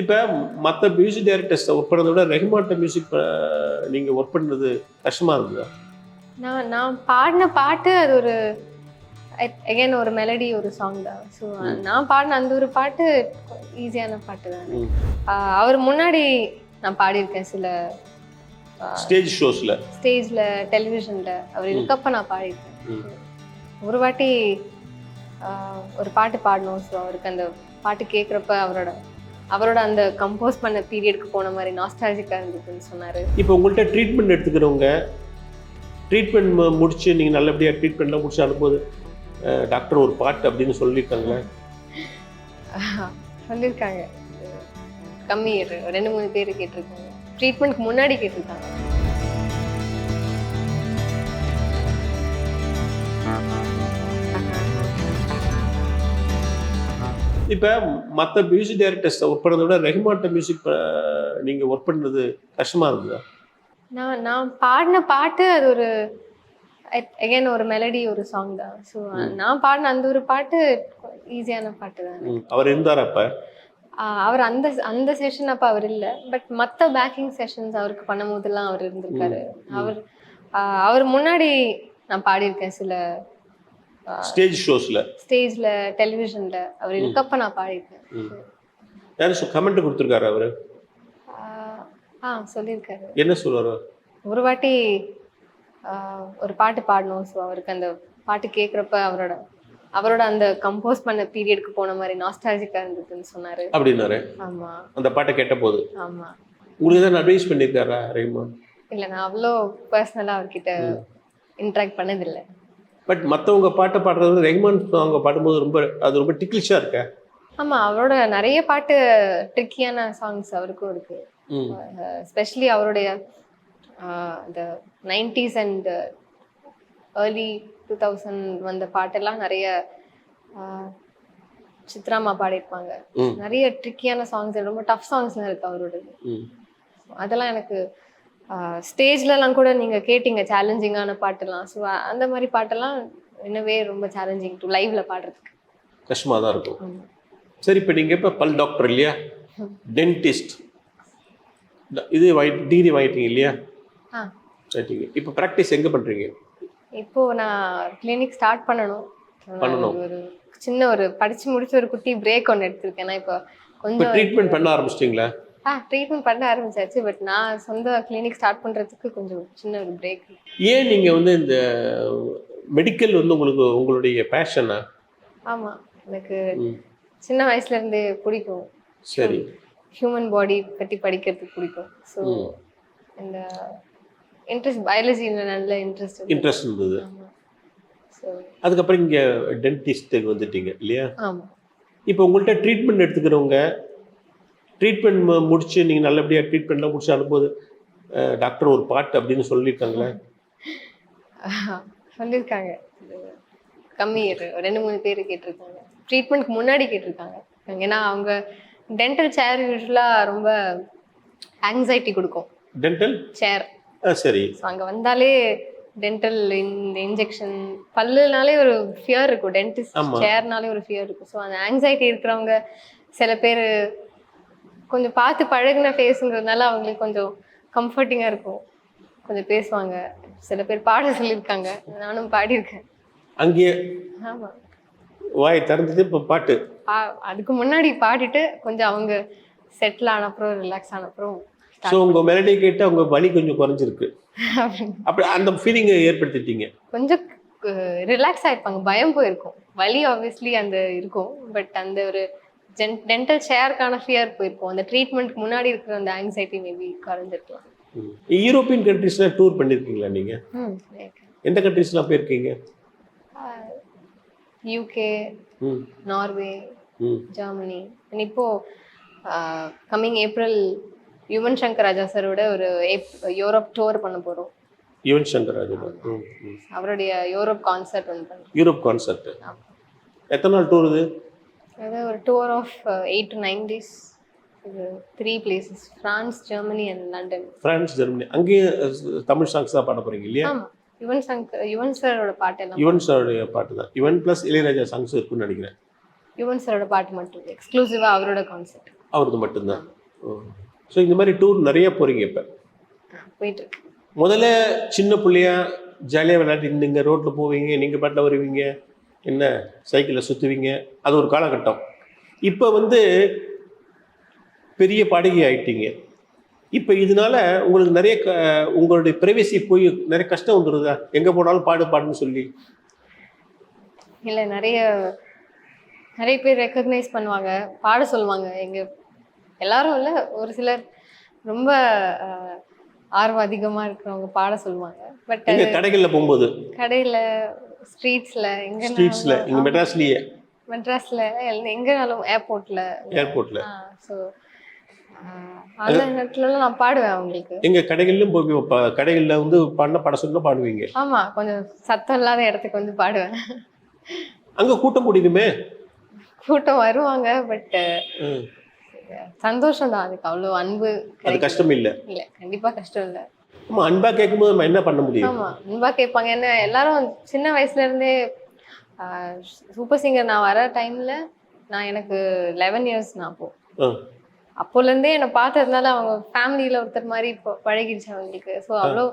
இப்போ மற்ற music directors work பண்ணதை விட ரெஹ்மான்ட்ட மியூசிக் நீங்கள் ஒர்க் பண்ணது கஷ்டமாக இருந்ததா நான் நான் பாடின பாட்டு அது ஒரு எகைன் ஒரு மெலடி ஒரு சாங் தான். ஸோ நான் பாடின அந்த ஒரு பாட்டு ஈஸியான பாட்டு தான். அவர் முன்னாடி நான் பாடியிருக்கேன் சில ஸ்டேஜ் ஷோஸில் ஸ்டேஜில் டெலிவிஷனில் அவர் இருக்கப்ப நான் பாடியிருக்கேன். ஒரு வாட்டி ஒரு பாட்டு பாடணும். ஸோ அவருக்கு அந்த பாட்டு கேட்குறப்ப அவரோட அவரோட அந்த கம்போஸ் பண்ண பீரியடுக்கு போன மாதிரி நாஸ்டாலஜிக்காக இருந்ததுன்னு சொன்னார். இப்போ உங்கள்கிட்ட ட்ரீட்மெண்ட் எடுத்துக்கிறவங்க ட்ரீட்மெண்ட் முடிச்சு நீங்கள் நல்லபடியாக ட்ரீட்மெண்ட்லாம் முடிச்சு அனுப்பும்போது டாக்டர் ஒரு பாட்டு அப்படின்னு சொல்லியிருக்காங்களே? சொல்லியிருக்காங்க. கம்மி ரெண்டு மூணு பேர் கேட்டிருக்காங்க. ட்ரீட்மெண்ட்க்கு முன்னாடி கேட்டிருக்காங்க. இப்போ மற்ற மியூசிக் டைரக்டர்ஸ் ஒர்க் பண்ணதை விட ரெஹ்மான்ட்ட மியூசிக் நீங்கள் ஒர்க் பண்ணது கஷ்டமாக இருந்ததா? நான் நான் பாடின பாட்டு அது ஒரு எகைன் ஒரு மெலடி ஒரு சாங் தான். ஸோ நான் பாடின அந்த ஒரு பாட்டு ஈஸியான பாட்டு தான். அவர் இருந்தார் அப்போ? அவர் அந்த அந்த செஷன் அப்போ அவர் இல்லை. பட் மற்ற பேக்கிங் செஷன்ஸ் அவருக்கு பண்ணும் போதெல்லாம் அவர் இருந்திருக்காரு. அவர் அவர் முன்னாடி நான் பாடியிருக்கேன் சில ஸ்டேஜ் ஷோஸில் ஸ்டேஜில் டெலிவிஷனில் அவர் இருக்கப்ப நான் பாடியிருக்கேன். யாரும் கமெண்ட் கொடுத்துருக்காரு அவர்? ஆ சொல்லியிருக்காரு. என்ன சொல்லுவார் ஒரு வாட்டி ஒரு பாட்டு பாடணும் ஸோ அவருக்கு அந்த பாட்டு கேட்குறப்ப அவரோட அவரோட அந்த கம்போஸ் பண்ண பீரியடுக்கு போன மாதிரி நாஸ்டாலஜிக்காக இருந்ததுன்னு சொன்னார். அப்படின்னாரு. ஆமாம் அந்த பாட்டை கேட்ட போது ஆமாம் உங்களுக்கு எதாவது அட்வைஸ் பண்ணியிருக்காரா ரஹ்மான் இல்லை நான் அவ்வளோ பர்சனலாக அவர்கிட்ட இன்ட்ராக்ட் பண்ணதில்லை. பட் மற்றவங்க பாட்டை பாடுறத விட ரெஹ்மான் அவங்க பாடும்போது ரொம்ப அது ரொம்ப டிக்லிஷாக இருக்கா. ஆமாம் அவரோட நிறைய பாட்டு ட்ரிக்கியான சாங்ஸ் அவருக்கும் இருக்கு. ஸ்பெஷலி அவருடைய இந்த nineties and early two thousand வந்த பாட்டெல்லாம் நிறைய சித்ராமா பாடியிருப்பாங்க. நிறைய ட்ரிக்கியான சாங்ஸ் ரொம்ப டஃப் சாங்ஸ்லாம் இருக்கு அவரோடது. அதெல்லாம் எனக்கு ஸ்டேஜ்லலாம் கூட நீங்கள் கேட்டீங்க சேலஞ்சிங்கான பாட்டெல்லாம் ஸோ அந்த மாதிரி பாட்டெல்லாம் இன்னவே ரொம்ப சேலஞ்சிங் டு லைவ்ல பாடுறதுக்கு. கஷ்டமாக தான் இருக்கும். சரி இப்போ நீங்கள் இப்போ பல் டாக்டர் இல்லையா? டென்டிஸ்ட் இது டிகிரி வாங்கிட்டீங்க இல்லையா? சரிங்க இப்போ ப்ராக்டிஸ் எங்கே பண்ணுறீங்க இப்போ நான் கிளினிக் ஸ்டார்ட் பண்ணணும். பண்ணணும். ஒரு சின்ன ஒரு படிச்சு முடிச்சு ஒரு குட்டி பிரேக் ஒன்று எடுத்திருக்கேன். இப்போ கொஞ்சம் ட்ரீட்மெண்ட் பண்ண ஆரம்பிச்சிட்டிங்களா? ஆ ட்ரீட்மெண்ட் பண்ண ஆரம்பிச்சாச்சு பட் நான் சொந்த கிளினிக் ஸ்டார்ட் பண்றதுக்கு கொஞ்சம் சின்ன ஒரு பிரேக் ஏன் நீங்கள் வந்து இந்த மெடிக்கல் வந்து உங்களுக்கு உங்களுடைய பேஷனா ஆமா எனக்கு சின்ன வயசுல இருந்தே பிடிக்கும். சரி. ஹியூமன் பாடி பற்றி படிக்கிறதுக்கு பிடிக்கும். ஸோ. இந்த இன்ட்ரெஸ்ட் பயாலஜியில் நல்ல இன்ட்ரெஸ்ட் இன்ட்ரெஸ்ட் இருந்தது. ஆமாம் அதுக்கப்புறம் இங்கே டென்டிஸ்ட்டுக்கு வந்துட்டீங்க இல்லையா? ஆமாம் இப்போ உங்கள்கிட்ட ட்ரீட்மெண்ட் எடுத்துக்கிறவங்க ட்ரீட்மெண்ட் முடிச்சு நீங்கள் நல்லபடியாக ட்ரீட்மெண்ட்லாம் முடிச்சு அனுப்பும்போது டாக்டர் ஒரு பாட்டு அப்படின்னு சொல்லியிருக்காங்களே? சொல்லியிருக்காங்க. கம்மி ரெண்டு மூணு பேர் கேட்டிருக்காங்க. ட்ரீட்மெண்ட்க்கு முன்னாடி கேட்டிருக்காங்க. ஏன்னா அவங்க டென்டல் சேர் யூஸ்வலாக ரொம்ப ஆங்ஸைட்டி கொடுக்கும். Dental chair. சரி அங்கே வந்தாலே டென்டல் இந்த இன்ஜெக்ஷன் பல்லுனாலே ஒரு ஃபியர் இருக்கும். டென்டிஸ்ட். சேர்னாலே ஒரு ஃபியர் இருக்கும். ஸோ அந்த ஆங்ஸைட்டி இருக்கிறவங்க சில பேர் கொஞ்சம் பார்த்து பழகுன ஃபேஸுங்கிறதுனால அவங்களுக்கு கொஞ்சம் கம்ஃபர்டிங்காக இருக்கும். கொஞ்சம் பேசுவாங்க. சில பேர் பாட சொல்லியிருக்காங்க. நானும் பாடியிருக்கேன். அங்கேயே ஆமாம் வாய் திறந்தது இப்போ பாட்டு. அதுக்கு முன்னாடி பாடிட்டு கொஞ்சம் அவங்க செட்டில் ஆன அப்புறம் ரிலாக்ஸ் ஆன அப்புறம் ஸோ உங்கள் மெலடி கேட்டு அவங்க வலி கொஞ்சம் குறைஞ்சிருக்கு. அப்படி அந்த ஃபீலிங்கை ஏற்படுத்திட்டீங்க. கொஞ்சம் ரிலாக்ஸ் ஆயிருப்பாங்க. பயம் போயிருக்கும். வலி ஆப்வியஸ்லி அந்த இருக்கும். பட் அந்த ஒரு ஜென் டென்டல் சேருக்கான ஃபியர் போயிருக்கும். அந்த ட்ரீட்மெண்ட்க்கு முன்னாடி இருக்கிற அந்த ஆங்ஸைட்டி மேபி குறைஞ்சிருக்கலாம். யூரோப்பியன் கண்ட்ரீஸ்லாம் டூர் பண்ணியிருக்கீங்களா நீங்கள் ம் எந்த கண்ட்ரீஸ்லாம் போயிருக்கீங்க? யூகே நார்வே ஜெர்மனி இப்போ கம்மிங் ஏப்ரல் யுவன் சங்கர் ராஜா சரோட ஒரு யூரோப் டூர் பண்ண போகிறோம் யுவன் சங்கர் ம் அவருடைய யூரோப் கான்சர்ட் ஒன்று பண்ணுறோம் யூரோப் கான்சர்ட் எத்தனை நாள் டூர் இது? அது ஒரு tour of eight to nine days இது three places France Germany and London France Germany அங்கேயும் தமிழ் சாங்ஸ் தான் பாட போகிறீங்க இல்லையா? யுவன் சங்கர் யுவன் சாரோட பாட்டெல்லாம் யுவன் சாருடைய பாட்டு தான். யுவன் ப்ளஸ் இளையராஜா சாங்ஸ் இருக்குன்னு நினைக்கிறேன். யுவன் சாரோட பாட்டு மட்டும் எக்ஸ்க்ளூசிவாக அவரோட கான்சர்ட் அவரது மட்டும்தான். ஸோ இந்த மாதிரி டூர் நிறைய போகிறீங்க இப்போ. போயிட்டு இருக்கு முதல்ல சின்ன பிள்ளையா ஜாலியாக விளையாட்டு இருந்தீங்க ரோட்டில் போவீங்க நீங்கள் பாட்டில் வருவீங்க? என்ன சைக்கிளில் சுற்றுவீங்க அது ஒரு காலகட்டம். இப்போ வந்து பெரிய பாடகி ஆயிட்டீங்க. இப்போ இதனால உங்களுக்கு நிறைய க உங்களுடைய பிரைவசி போய் நிறைய கஷ்டம் வந்துடுதா எங்கே போனாலும் பாடு பாடுன்னு சொல்லி. இல்லை நிறைய நிறைய பேர் ரெக்கக்னைஸ் பண்ணுவாங்க. பாட சொல்லுவாங்க. எங்க எல்லாரும் இல்லை ஒரு சிலர் ரொம்ப ஆர்வம் அதிகமாக இருக்கிறவங்க பாட சொல்லுவாங்க. பட் கடைகளில் போகும்போது? கடையில் ஸ்ட்ரீட்ஸில் எங்கே ஸ்ட்ரீட்ஸில் இங்கே மெட்ராஸ்லேயே. மெட்ராஸில் எங்கேனாலும் ஏர்போர்ட்டில் ஏர்போர்ட்டில் ஸோ அந்த நேரத்துலலாம் நான் பாடுவேன் அவங்களுக்கு. எங்கள் கடைகளிலும் போய் கடைகளில் வந்து பாடின பாட சொன்னா பாடுவீங்க. ஆமாம் கொஞ்சம் சத்தம் இல்லாத இடத்துக்கு வந்து பாடுவேன். அங்கே கூட்டம் கூடிடுமே. கூட்டம் வருவாங்க பட். சந்தோஷம் தான் அதுக்கு அவ்வளோ அன்பு அது கஷ்டம் இல்லை. இல்லை கண்டிப்பாக கஷ்டம் இல்லை. ஆமாம் அன்பாக கேட்கும்போது நம்ம என்ன பண்ண முடியும்? ஆமா அன்பா கேட்பாங்க. என்ன எல்லாரும் சின்ன வயசுல இருந்தே சூப்பர் சிங்கர் நான் வர டைம்ல நான் எனக்கு லெவன் இயர்ஸ் நான் அப்போ. அப்போல இருந்தே என்னை பார்த்ததுனால அவங்க ஃபேமிலியில ஒருத்தர் மாதிரி பழகிடுச்சு அவங்களுக்கு. ஸோ அவ்வளோ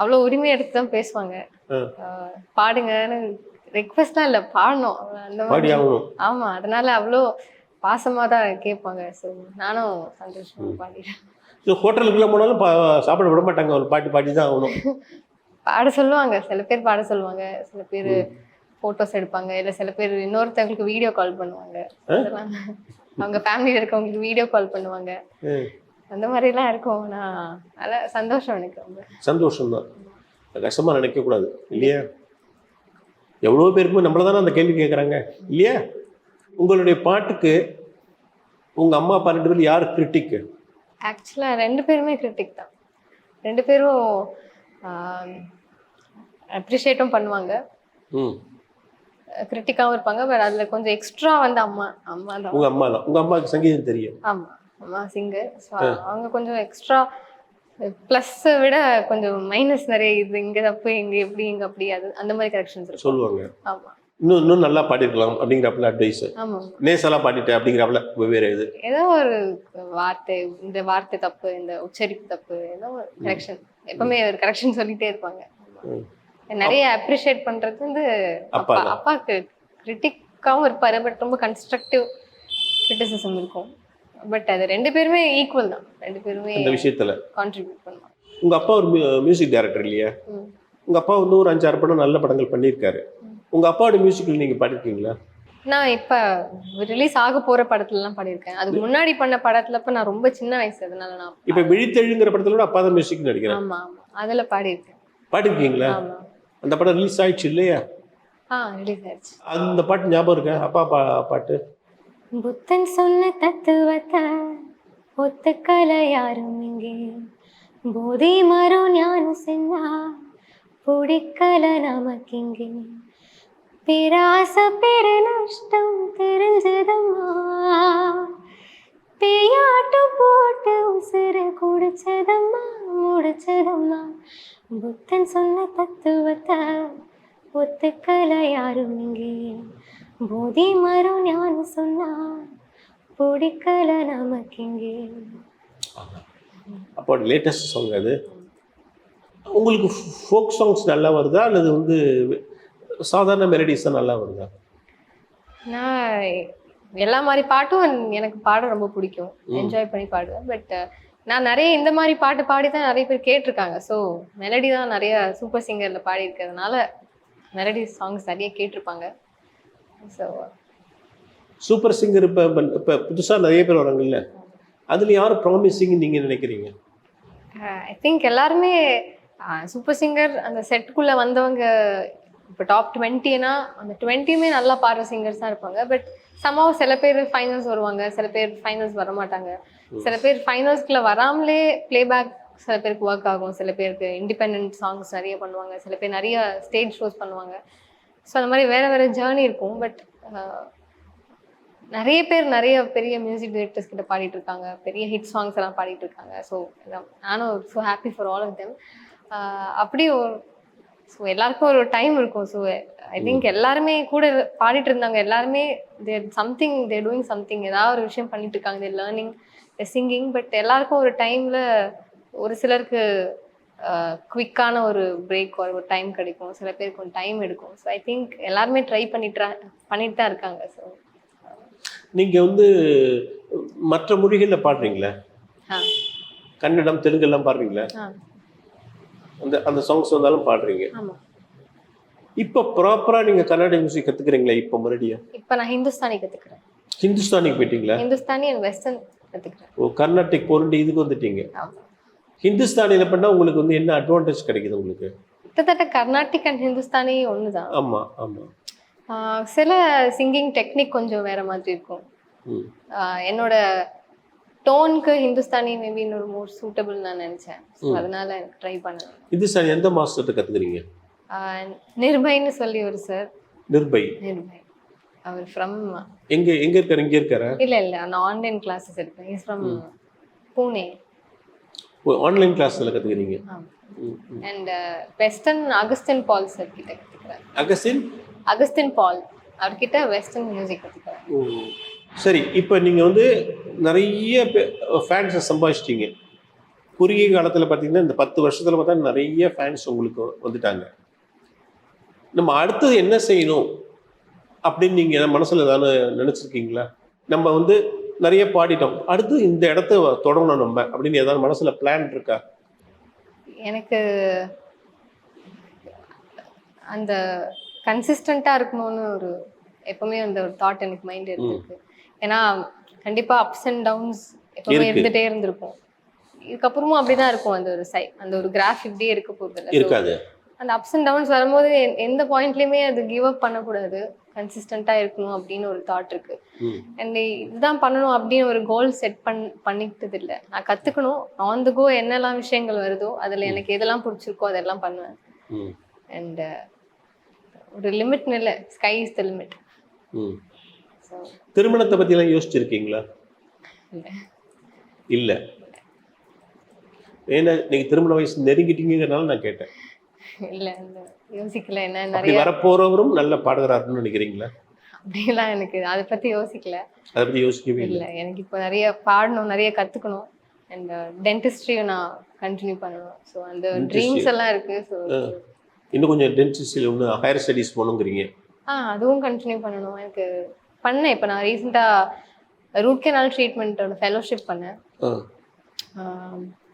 அவ்வளோ உரிமை எடுத்து தான் பேசுவாங்க. பாடுங்கன்னு ரெக்வஸ்ட்லாம் இல்லை பாடணும். அந்த மாதிரி. ஆமா அதனால அவ்வளோ பாசமா தான் கேட்பாங்க. ஸோ நானும் சந்தோஷமா பாடிடுறேன். ஸோ ஹோட்டலுக்குள்ளே போனாலும் பா சாப்பிட விட மாட்டாங்க. ஒரு பாட்டு பாடி தான் ஆகணும். பாட சொல்லுவாங்க. சில பேர் பாட சொல்லுவாங்க. சில பேர் போட்டோஸ் எடுப்பாங்க. இல்ல சில பேர் இன்னொருத்தவங்களுக்கு வீடியோ கால் பண்ணுவாங்க. அவங்க ஃபேமிலியில இருக்கவங்களுக்கு வீடியோ கால் பண்ணுவாங்க. அந்த மாதிரிலாம் இருக்கும். நான் அதான் சந்தோஷம் எனக்கு ரொம்ப. சந்தோஷம்தான். கஷ்டமாக நினைக்கக்கூடாது இல்லையா? எவ்வளோ பேருக்கு நம்மள தானே அந்த கேள்வி கேட்குறாங்க இல்லையா? உங்களுடைய பாட்டுக்கு உங்கள் அம்மா அப்பா ரெண்டு பேரும் யார் கிரிட்டிக்கு ஆக்சுவலா ரெண்டு பேருமே கிரிட்டிக் தான். ரெண்டு பேரும் அப்ரிஷியேட்டும் பண்ணுவாங்க. ம். கிரிட்டிக்காவும் இருப்பாங்க. பட் அதுல கொஞ்சம் எக்ஸ்ட்ரா வந்து அம்மா அம்மா தான். உங்கள் அம்மா தான். உங்கள் அம்மாவுக்கு சங்கீதம் தெரியும். ஆமா. அம்மா சிங்கர் ஸோ அவங்க கொஞ்சம் எக்ஸ்ட்ரா ப்ளஸ் விட கொஞ்சம் மைனஸ் நிறைய இது. இங்க தப்பு இங்க எப்படி இங்க அப்படி அது அந்த மாதிரி கரெக்ஷன்ஸ் சொல்லுவாங்க. ஆமா. இன்னும் இன்னும் நல்லா பாடிருக்கலாம் அப்படிங்கிறப்பல அட்வைஸ் ஆமா. நேசலாக பாடிட்டேன் அப்படிங்கிறப்பல வெவ்வேறு இது ஏதோ ஒரு வார்த்தை இந்த வார்த்தை தப்பு இந்த உச்சரிப்பு தப்பு ஏதோ ஒரு கரெக்ஷன் எப்பவுமே ஒரு கரெக்ஷன் சொல்லிட்டே இருப்பாங்க. நிறைய அப்ரிஷியேட் பண்றது வந்து அப்பா. அப்பாவுக்கு கிரிட்டிக்காவும் இருப்பாரு பட் ரொம்ப கன்ஸ்ட்ரக்டிவ் கிரிட்டிசிசம் இருக்கும். பட் அது ரெண்டு பேருமே ஈக்குவல் தான். ரெண்டு பேருமே இந்த விஷயத்தில். கான்ட்ரிபியூட் பண்ணுவாங்க உங்கள் அப்பா ஒரு மியூசிக் டைரக்டர் இல்லையா? ம். உங்கள் அப்பா வந்து ஒரு அஞ்சாறு படம் நல்ல படங்கள் பண்ணியிருக்காரு. உங்கள் அப்பாவோட மியூசிக்கில் நீங்கள் பாடிருக்கீங்களா? நான் இப்ப ரிலீஸ் ஆக போற படத்துல எல்லாம் பாடியிருக்கேன் அதுக்கு முன்னாடி பண்ண படத்துல இப்ப நான் ரொம்ப சின்ன வயசு அதனால நான் இப்போ விழித்தெழுங்கிற படத்துல கூட அப்பா தான் மியூசிக் நடிக்கிறேன் ஆமா ஆமா. அதுல பாடியிருக்கேன் பாடிருக்கீங்களா? ஆமா. அந்த படம் ரிலீஸ் ஆயிடுச்சு இல்லையா? ஆ ரிலீஸ் ஆயிடுச்சு. அந்த பாட்டு ஞாபகம் இருக்கா? அப்பா பா பாட்டு? புத்தன் சொன்ன தத்துவத்தை ஒத்துக்கல யாரும் இங்கே. போதி மரம் ஞானம் சென்னா பிடிக்கல நமக்கிங்கே பிராச பெரு நஷ்டம் தெரிஞ்சதம்மா. பேயாட்டு போட்டு உசுறு குடிச்சதம்மா முடிச்சதம்மா. புத்தன் சொன்ன தத்துவத்தை ஒத்துக்கல யாரும் இங்கே. போதி மரம் ஞானம் சொன்னா பிடிக்கல நமக்கிங்கே. அப்போ லேட்டஸ்ட் சாங் அது உங்களுக்கு ஃபோக் சாங்ஸ் நல்லா வருதா? அல்லது வந்து சாதாரண மெலடிஸ் தான் நல்லா வருதா? நான் எல்லா மாதிரி பாட்டும் எனக்கு பாட ரொம்ப பிடிக்கும். என்ஜாய் பண்ணி பாடுவேன். பட் நான் நிறைய இந்த மாதிரி பாட்டு பாடி தான் நிறைய பேர் கேட்டிருக்காங்க. ஸோ மெலடி தான் நிறைய சூப்பர் சிங்கரில் பாடி இருக்கிறதுனால மெலடி சாங்ஸ் நிறைய கேட்டிருப்பாங்க. ஸோ சூப்பர் சிங்கர் இப்போ இப்போ புதுசாக நிறைய பேர் வராங்கல்ல? அதில் யார் ப்ராமிசிங் நீங்கள் நினைக்கிறீங்க? ஐ திங்க் எல்லாருமே சூப்பர் சிங்கர் அந்த செட்டுக்குள்ளே வந்தவங்க இப்போ டாப் டுவெண்ட்டினா அந்த டுவெண்ட்டியுமே நல்லா பாடுற சிங்கர்ஸ் தான் இருப்பாங்க. பட் சமாவ் சில பேர் ஃபைனல்ஸ் வருவாங்க சில பேர் ஃபைனல்ஸ் வர மாட்டாங்க சில பேர் ஃபைனல்ஸ்குள்ளே வராமலே பிளேபேக் சில பேருக்கு ஒர்க் ஆகும். சில பேருக்கு இண்டிபெண்ட் சாங்ஸ் நிறைய பண்ணுவாங்க. சில பேர் நிறைய ஸ்டேஜ் ஷோஸ் பண்ணுவாங்க. ஸோ அந்த மாதிரி வேறு வேறு ஜேர்னி இருக்கும். பட் நிறைய பேர் நிறைய பெரிய மியூசிக் டிரெக்டர்ஸ் கிட்ட பாடிட்டு இருக்காங்க. பெரிய ஹிட் சாங்ஸ் எல்லாம் பாடிட்டு இருக்காங்க. ஸோ நானும் so happy for all of them அப்படி ஒரு ஸோ எல்லாருக்கும் ஒரு டைம் இருக்கும். ஸோ ஐ திங்க் எல்லாருமே கூட பாடிட்டு இருந்தாங்க எல்லாருமே there something there doing something ஏதாவது ஒரு விஷயம் பண்ணிட்டு இருக்காங்க. தேர் லேர்னிங் சிங்கிங் பட் எல்லாருக்கும் ஒரு டைம்ல ஒரு சிலருக்கு குவிக்கான ஒரு பிரேக் ஒரு டைம் கிடைக்கும். சில பேருக்கு கொஞ்சம் டைம் எடுக்கும். ஸோ ஐ திங்க் எல்லாருமே ட்ரை பண்ணிட்டு பண்ணிட்டு தான் இருக்காங்க. ஸோ நீங்க வந்து மற்ற மொழிகள்ல பாடுறீங்களா? கன்னடம் தெலுங்கு எல்லாம் பாடுறீங்களா அந்த அந்த சாங்ஸ் வந்தாலும் பாடுறீங்க. ஆமாம் இப்போ ப்ராப்பரா நீங்க கர்நாடக மியூசிக் கத்துக்கிறீங்களா இப்போ மறுபடியும்? இப்போ நான் ஹிந்துஸ்தானி கற்றுக்குறேன் ஹிந்துஸ்தானிக்கு போயிட்டீங்களா? ஹிந்துஸ்தானி அண்ட் வெஸ்டர்ன் கற்றுக்குறேன் ஓ கர்நாடிக் போட்டு இதுக்கு வந்துட்டீங்க. ஆமாம் ஹிந்துஸ்தானியில பண்ணா உங்களுக்கு வந்து என்ன அட்வான்டேஜ் கிடைக்குது உங்களுக்கு? கிட்டத்தட்ட கர்நாடிக் அண்ட் ஹிந்துஸ்தானி ஒன்று தான் ஆமா. ஆமா சில சிங்கிங் டெக்னிக் கொஞ்சம் வேற மாதிரி இருக்கும். என்னோட டோனுக்கு ஹிந்துஸ்தானி மேபி இன்னொரு மோர் சூட்டபிள் நான் நினச்சேன். அதனால எனக்கு ட்ரை பண்ணேன் ஹிந்துஸ்தானி எந்த மாஸ்டர்கிட்ட கத்துக்கிறீங்க? ஆஹ் நிர்பைன்னு சொல்லி ஒரு சார் நிர்பை நிர்பை அவர் ஃப்ரம் எங்க எங்க இருக்காரு? இங்க இருக்காரா? இல்லை இல்லை நான் ஆன்லைன் கிளாஸஸ் எடுப்பேன். இஸ் ஃப்ரம் பூனே ஆன்லைன் கிளாஸ்ல கத்துக்கிறீங்க. And western Augustine Paul sir கிட்ட கற்றுக்கிறேன் அகஸ்டின் அகஸ்டின் பால் அவர்கிட்ட வெஸ்டர்ன் மியூசிக் கற்றுக்கிறேன் ஓ. சரி. இப்போ நீங்கள் வந்து நிறைய ஃபேன்ஸை சம்பாதிச்சிட்டீங்க. குறுகிய காலத்தில் பார்த்தீங்கன்னா இந்த பத்து வருஷத்தில் பார்த்தா நிறைய ஃபேன்ஸ் உங்களுக்கு வந்துட்டாங்க. நம்ம அடுத்தது என்ன செய்யணும்? அப்படின்னு நீங்கள் மனசில் ஏதாவது நினச்சிருக்கீங்களா? நம்ம வந்து நிறைய பாடிட்டோம். அடுத்து இந்த இடத்த தொடங்கணும் நம்ம அப்படின்னு ஏதாவது மனசில் பிளான் இருக்கா? எனக்கு அந்த கன்சிஸ்டண்ட்டாக இருக்கணும்னு ஒரு எப்பவுமே அந்த ஒரு தாட் எனக்கு மைண்ட் இருந்திருக்கு ஏன்னா கண்டிப்பா அப்ஸ் அண்ட் டவுன்ஸ் எப்பவுமே. இருந்துட்டே இருந்திருக்கும். இதுக்கப்புறமும் அப்படிதான் இருக்கும் அந்த ஒரு சை அந்த ஒரு கிராஃப் இப்படியே இருக்க போகுது. இருக்காது. அந்த அப்ஸ் அண்ட் டவுன்ஸ் வரும்போது எந்த பாயிண்ட்லயுமே அது கிவ் அப் பண்ணக்கூடாது. கன்சிஸ்டண்டா இருக்கணும் அப்படின்னு ஒரு தாட் இருக்கு. அண்ட் இதுதான் பண்ணணும் அப்படின்னு ஒரு கோல் செட் பண் பண்ணிக்கிட்டது இல்லை நான் கத்துக்கணும். ஆன் த கோ என்னெல்லாம் விஷயங்கள் வருதோ அதுல எனக்கு எதெல்லாம் பிடிச்சிருக்கோ அதெல்லாம் பண்ணுவேன். அண்ட் ஒரு லிமிட் இல்லை sky is the limit so திருமணத்தை பற்றிலாம் யோசிச்சிருக்கீங்களா? இல்லை. ஏன்னா நீங்கள் திருமண வயசு நெருங்கிட்டீங்கிறனால நான் கேட்டேன். இல்லை யோசிக்கல. என்ன அப்படி வரப்போறவரும் நல்ல பாடகராருன்னு நினைக்கிறீங்களா? அப்படிலாம் எனக்கு அதை பத்தி யோசிக்கல. அதை பத்தி யோசிக்கவே இல்லை. எனக்கு இப்போ நிறைய பாடணும் நிறைய கத்துக்கணும். அண்ட் டென்டிஸ்ட்ரியும் நான் கண்டினியூ பண்ணணும். ஸோ அந்த. ட்ரீம்ஸ் எல்லாம் இருக்கு. ஸோ இன்னும் கொஞ்சம் டென்சிஸ்டில் ஒன்று ஹையர் ஸ்டடீஸ் போகணுங்கிறீங்க. ஆ அதுவும் கண்டினியூ பண்ணணும். எனக்கு பண்ணேன். இப்போ நான் ரீசெண்டாக ரூட் கெனால் ட்ரீட்மெண்ட்டோட ஃபெலோஷிப் பண்ணேன்.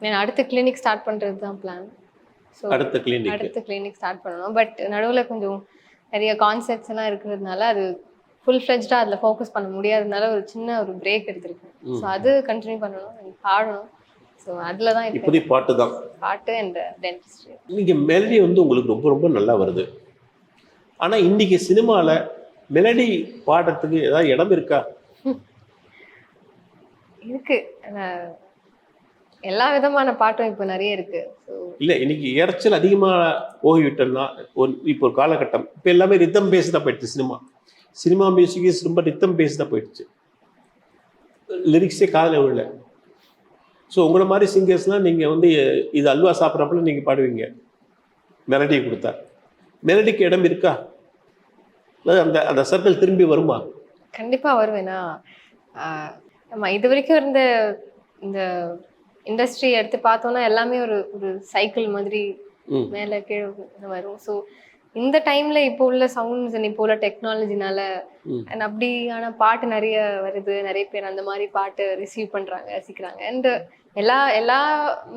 நான் அடுத்த கிளினிக் ஸ்டார்ட் பண்ணுறது தான் பிளான் ஸோ அடுத்த கிளினிக் அடுத்த கிளினிக் ஸ்டார்ட் பண்ணணும். பட் நடுவில் கொஞ்சம் நிறைய கான்செப்ட்ஸ் எல்லாம் இருக்கிறதுனால அது ஃபுல் ஃப்ளெஜ்டாக அதில் ஃபோக்கஸ் பண்ண முடியாததுனால ஒரு சின்ன ஒரு பிரேக் எடுத்திருக்கேன். ஸோ அது கண்டினியூ பண்ணணும். எனக்கு பாடணும். ஸோ அதில் தான் இப்போ இப்போதைக்கு பாட்டு தான். பாட்டு அண்ட் டென்டிஸ்ட்ரி இன்னைக்கு மெலடி வந்து உங்களுக்கு ரொம்ப ரொம்ப நல்லா வருது. ஆனா இன்னைக்கு சினிமால மெலடி பாடுறதுக்கு ஏதாவது இடம் இருக்கா? இருக்கு. எல்லா விதமான பாட்டும் இப்போ நிறைய இருக்கு. இல்ல இன்னைக்கு இறைச்சல் அதிகமா போய்விட்டோம்னா ஒரு இப்போ ஒரு காலகட்டம். இப்போ எல்லாமே ரித்தம் பேஸ்டாக போயிடுச்சு சினிமா. சினிமா மியூசிக் ரொம்ப ரித்தம் பேஸ்டாக போயிடுச்சு. லிரிக்ஸே காதில் விழல. ஸோ உங்களை மாதிரி சிங்கர்ஸ்லாம் நீங்கள் வந்து இது அல்வா சாப்பிட்றப்பல நீங்கள் பாடுவீங்க. மெலடி கொடுத்தா. மெலடிக்கு இடம் இருக்கா? அதாவது அந்த அந்த சர்க்கிள் திரும்பி வருமா? கண்டிப்பா வருவேனா? நம்ம இது வரைக்கும் இருந்த இந்த இண்டஸ்ட்ரி எடுத்து பார்த்தோம்னா எல்லாமே ஒரு ஒரு சைக்கிள் மாதிரி மேலே கீழே வரும். ஸோ இந்த டைம்ல இப்போ உள்ள சவுண்ட்ஸ் இப்போ உள்ள டெக்னாலஜினால. அண்ட் அப்படியான பாட்டு நிறைய வருது. நிறைய பேர் அந்த மாதிரி பாட்டு ரிசீவ் பண்றாங்க ரசிக்கிறாங்க. அண்ட் எல்லா எல்லா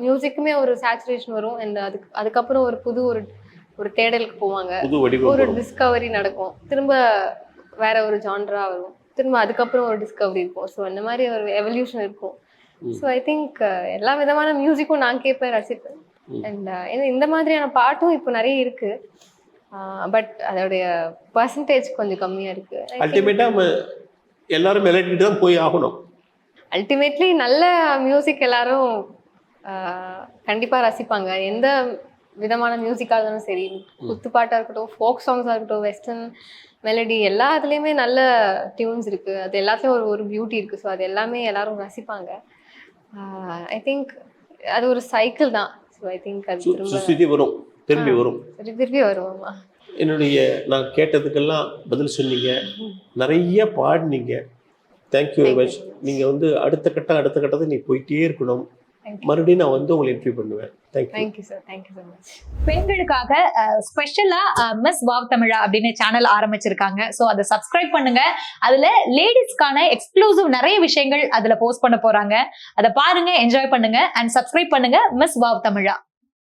மியூசிக்குமே ஒரு சேச்சுரேஷன் வரும். அண்ட் அதுக்கு அதுக்கப்புறம் ஒரு புது ஒரு ஒரு தேடலுக்கு போவாங்க. ஒரு. டிஸ்கவரி நடக்கும். திரும்ப வேற ஒரு ஜான்ரா வரும். திரும்ப அதுக்கப்புறம் ஒரு டிஸ்கவரி இருக்கும். ஸோ இந்த மாதிரி ஒரு எவல்யூஷன் இருக்கும். ஸோ ஐ திங்க் எல்லா விதமான மியூசிக்கும் நான் கேட்பேன் ரசிப்பேன். அண்ட் இந்த மாதிரியான பாட்டும் இப்போ நிறைய இருக்கு. பட் அதோடைய பர்சன்டேஜ் கொஞ்சம் கம்மியா இருக்கு. அல்டிமேட்டா எல்லாரும் மெலடிட்டு தான் போய் ஆகணும். அல்டிமேட்லி நல்ல மியூசிக் எல்லாரும் ஆஹ், கண்டிப்பா ரசிப்பாங்க. எந்த விதமான மியூசிக்காக இருந்தாலும் சரி குத்துப்பாட்டா இருக்கட்டும் ஃபோக் சாங்ஸாக இருக்கட்டும் வெஸ்டர்ன் மெலடி எல்லா இதுலேயுமே நல்ல டியூன்ஸ் இருக்கு. அது எல்லாத்துலயும் ஒரு ஒரு பியூட்டி இருக்கு. ஸோ அது எல்லாமே எல்லாரும் ரசிப்பாங்க. ஐ திங்க் அது ஒரு சைக்கிள் தான். ஸோ ஐ திங்க் அது திரும்ப வரும். திரும்பி வரும். திருப்பி வருவோம்மா என்னுடைய நான் கேட்டதுக்கெல்லாம் பதில் சொன்னீங்க. நிறைய பாடினீங்க. தேங்க்யூ வெரி மச் நீங்கள் வந்து அடுத்த கட்டம் அடுத்த கட்டத்தை நீ போயிட்டே இருக்கணும். மறுபடியும் நான் வந்து உங்களை இன்டர்வியூ பண்ணுவேன். Thank you thank you sir thank you so much பெண்களுக்காக ஸ்பெஷலா மிஸ் வாவ் தமிழா அப்படின்னு சேனல் ஆரம்பிச்சிருக்காங்க. ஸோ அதை சப்ஸ்கிரைப் பண்ணுங்க. அதுல லேடிஸ்க்கான எக்ஸ்க்ளூசிவ் நிறைய விஷயங்கள் அதுல போஸ்ட் பண்ண போறாங்க. அதை பாருங்க என்ஜாய் பண்ணுங்க. அண்ட் சப்ஸ்கிரைப் பண்ணுங்க மிஸ் வாவ் தமிழா